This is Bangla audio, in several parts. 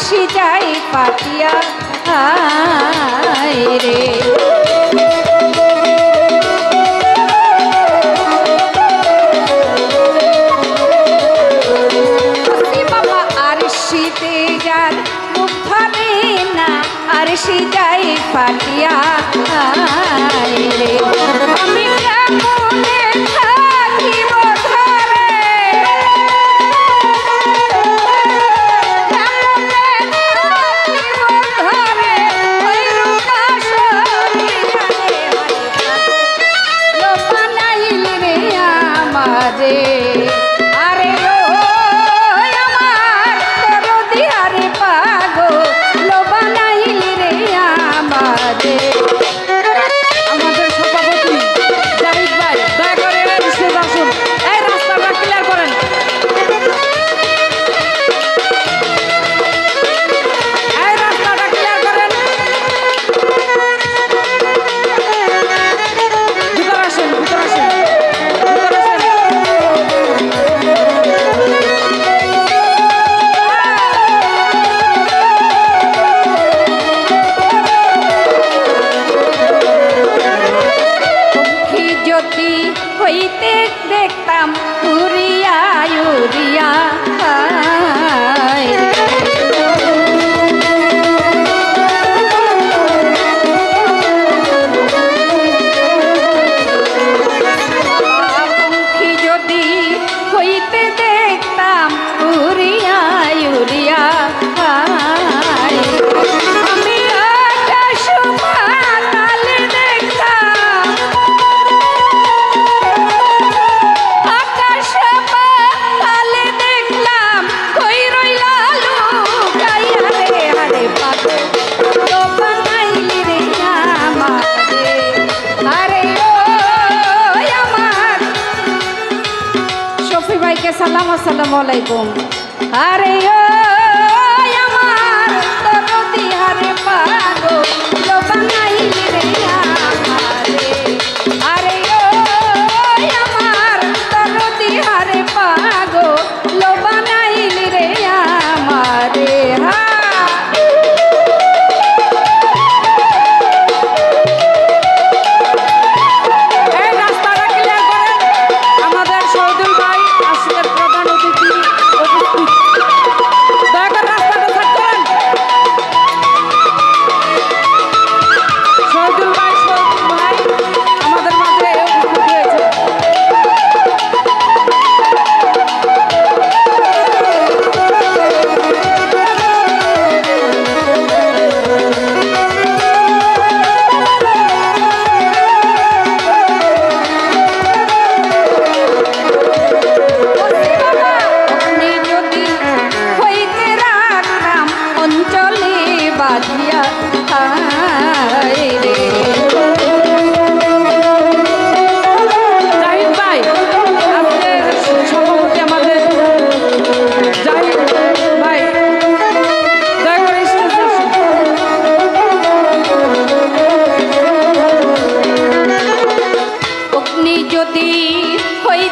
আসি যাই পাতিয়া রে। আরশি যাই পাটিয়া রে। আমি দেখতাম উড়িয়া উড়িয়া যদি হইতে দে আসসালামু আলাইকুম। আর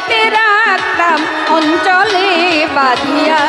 হইতে রাখলাম অঞ্চলে বাঁধিয়া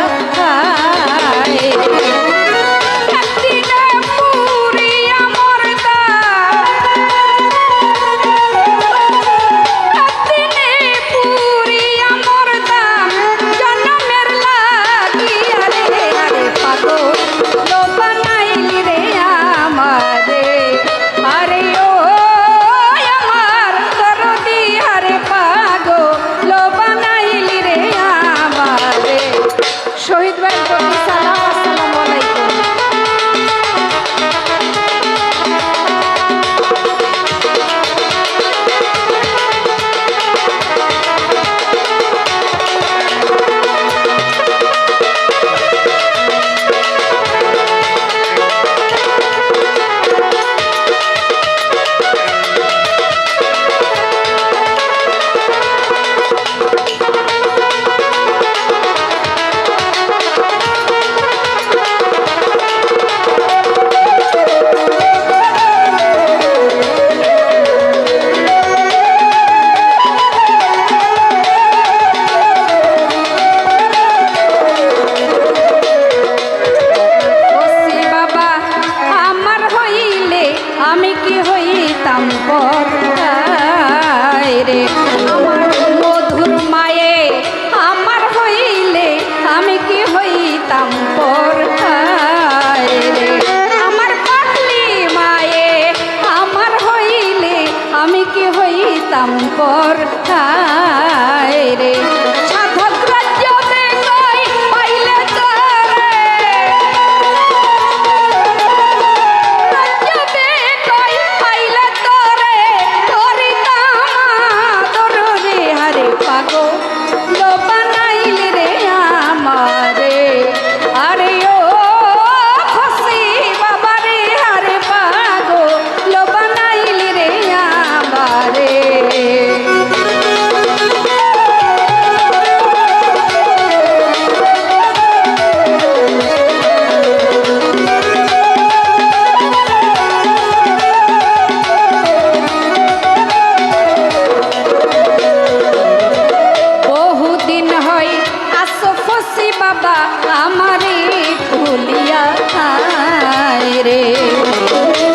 আমি কি হইতাম রে? আমার মধুর মায়ে আমার হইলে আমি কি হইতাম পর রে? আমার পাটলি মায়ে আমার হইলে আমি কি হইতাম পর রে? বাবা আমারে ভুলিয়া রে।